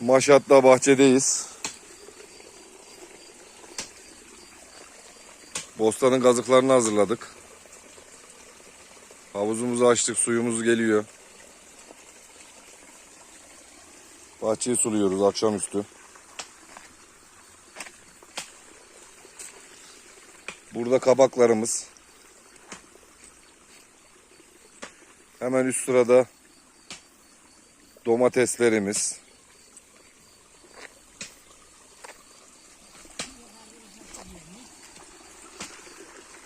Maşat'ta bahçedeyiz. Bostanın kazıklarını hazırladık. Havuzumuzu açtık, suyumuz geliyor. Bahçeyi suluyoruz akşamüstü. Burada kabaklarımız. Hemen üst sırada domateslerimiz.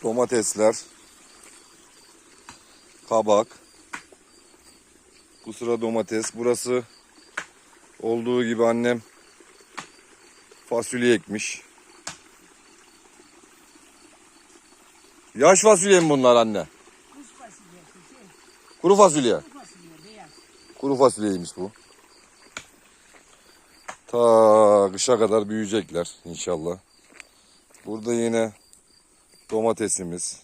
Domatesler. Kabak. Bu sıra domates. Burası olduğu gibi annem fasulye ekmiş. Yaş fasulye mi bunlar anne? Şey, Kuru fasulye. Kuru fasulyeymiş bu. Ta kışa kadar büyüyecekler inşallah. Burada yine domatesimiz,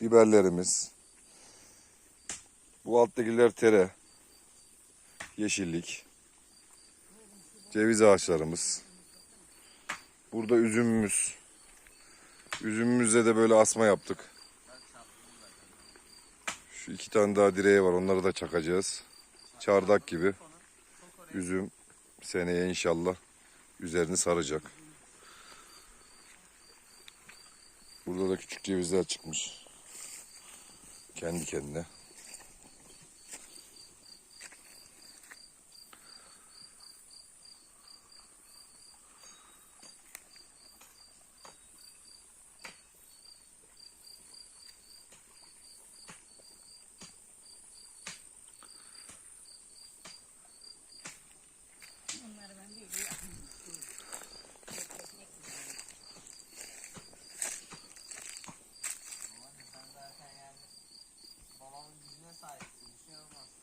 biberlerimiz. Bu alttakiler tere, yeşillik, ceviz ağaçlarımız. Burada üzümümüz. Üzümümüzde de böyle asma yaptık. Şu iki tane daha direğe var onları da çakacağız. Çardak gibi. Üzüm seneye inşallah üzerini saracak. Burada da küçük cevizler çıkmış. Kendi kendine. さい西います